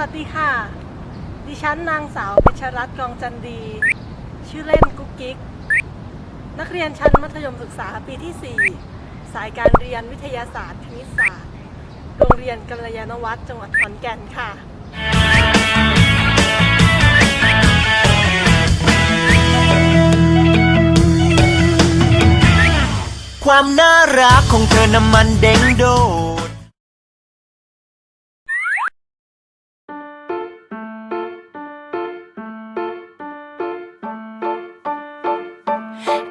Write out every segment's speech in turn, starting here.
วัสดีค่ะ ดิฉันนางสาวเพชรรัตน์กองจันดี ชื่อเล่นกุ๊กกิ๊ก นักเรียนชั้นมัธยมศึกษาปีที่ 4 สายการเรียนวิทยาศาสตร์คณิตศาสตร์ โรงเรียนกัลยาณวัฒน์จังหวัดขอนแก่นค่ะ ความน่ารักของเธอน้ำมันเด้งโด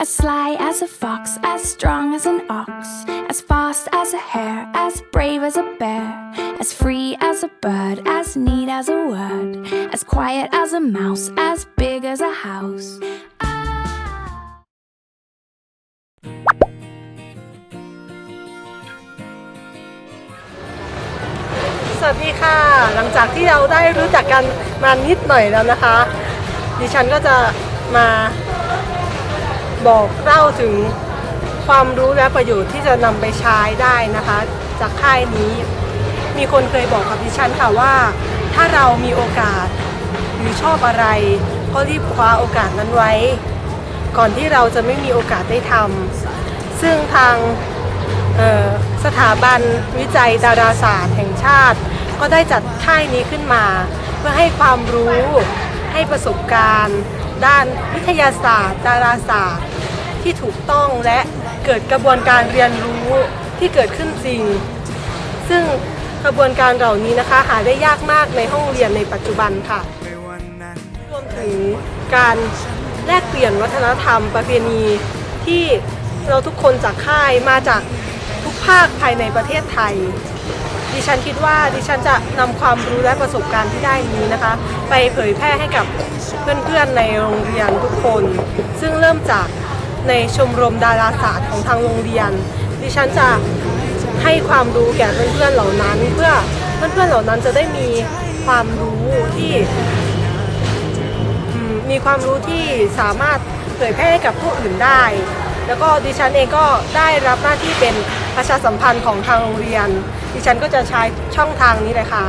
As sly as a fox, as strong as an ox, as fast as a hare, as brave as a bear, as free as a bird, as neat as a word, as quiet as a mouse, as big as a house. สวัสดีค่ะ หลังจากที่เราได้รู้จักกันมานิดหน่อยแล้วนะคะ ดิฉันก็จะมา บอกเล่าถึงความรู้และประโยชน์ที่จะนำไปใช้ได้นะคะ จากค่ายนี้ มีคนเคยบอกกับดิฉันค่ะว่า ถ้าเรามีโอกาส หรือชอบอะไร ก็รีบคว้าโอกาสนั้นไว้ ก่อนที่เราจะไม่มีโอกาสได้ทำซึ่งทางสถาบันวิจัยดาราศาสตร์แห่งชาติ ก็ได้จัดค่ายนี้ขึ้นมา เพื่อให้ความรู้ ให้ประสบการณ์ ด้านวิทยาศาสตร์ ดาราศาสตร์ ที่ถูกต้องและเกิดกระบวนการเรียนรู้ที่เกิดขึ้นจริง ซึ่งกระบวนการเหล่านี้นะคะหาได้ยากมากในห้องเรียนในปัจจุบันค่ะรวมถึงการแลกเปลี่ยนวัฒนธรรมประเพณีที่เราทุกคนจากค่ายมาจากทุกภาคภายในประเทศไทย ดิฉันคิดว่าดิฉันจะนำความรู้และประสบการณ์ที่ได้นี้นะคะ ไปเผยแพร่ให้กับเพื่อนๆในโรงเรียนทุกคน ซึ่งเริ่มจากในชมรมดาราศาสตร์ของทางโรงเรียน ดิฉันจะให้ความรู้แก่เพื่อนๆเหล่านั้น เพื่อเพื่อนๆเหล่านั้นจะได้มีความรู้ที่มีความรู้ที่สามารถเผยแพร่ให้กับผู้อื่นได้ แล้วก็ดิฉันเองก็ได้รับหน้าที่เป็นประชาสัมพันธ์ของทางโรงเรียน ดิฉันก็จะใช้ช่องทางนี้เลยค่ะ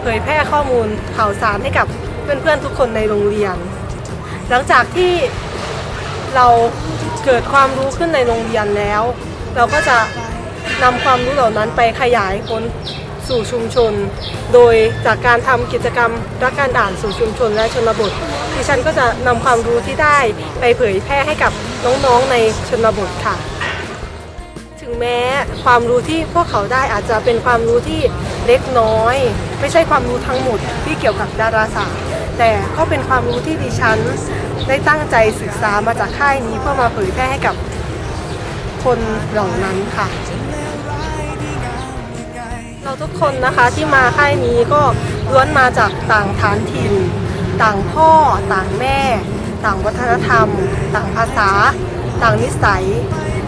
เผยแพร่ข้อมูลข่าวสารให้กับเพื่อนๆทุกคนในโรงเรียน หลังจากที่เราเกิดความรู้ขึ้นในโรงเรียนแล้ว เราก็จะนำความรู้เหล่านั้นไปขยายผลสู่ชุมชน โดยจากการทำกิจกรรมรักการอ่านสู่ชุมชนและชนบทดิฉันก็จะนำความรู้ที่ได้ไปเผยแพร่ให้กับน้องๆในชนบทค่ะ ถึงแม้ความรู้ที่พวกเขาได้อาจจะเป็นความรู้ที่เล็กน้อย ไม่ใช่ความรู้ทั้งหมดที่เกี่ยวกับดาราศาสตร์ แต่ก็เป็นความรู้ที่ดิฉันได้ตั้งใจศึกษามาจากค่ายนี้เพื่อมาเผยแพร่ให้กับคนเหล่านั้นค่ะ เราทุกคนนะคะที่มาค่ายนี้ก็ล้วนมาจากต่างฐานถิ่น ต่างพ่อ ต่างแม่ ต่างวัฒนธรรม ต่างภาษา ต่างนิสัย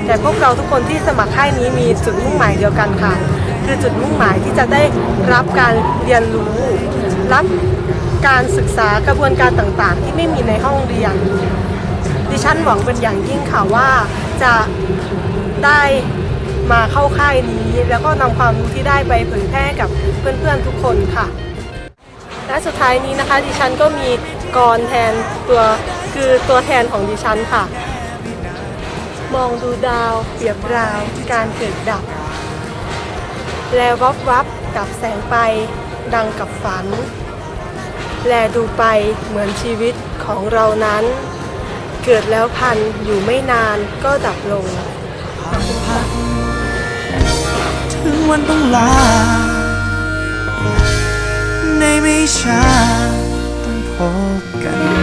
แต่พวกเราทุกคนที่สมัครค่ายนี้มีจุดมุ่งหมายเดียวกันค่ะ คือจุดมุ่งหมายที่จะได้รับการเรียนรู้ รับการศึกษากระบวนการต่างๆ ที่ไม่มีในห้องเรียน ดิฉันหวังเป็นอย่างยิ่งค่ะว่าจะได้มาเข้าค่ายนี้ แล้วก็นำความรู้ที่ได้ไปเผยแพร่กับเพื่อนๆทุกคนค่ะ และสุดท้ายนี้นะคะ ดิฉันก็มีกรแทนตัวคือตัวแทนของดิฉันค่ะ มองดูดาวเปรียบราวการเกิดดับ แลวับวับกับแสงไป ดังกับฝัน แลดูไปเหมือนชีวิตของเรานั้น เกิดแล้วพันอยู่ไม่นานก็ดับลงถึงวันต้องลา ในไม่ช้าต้องพบกัน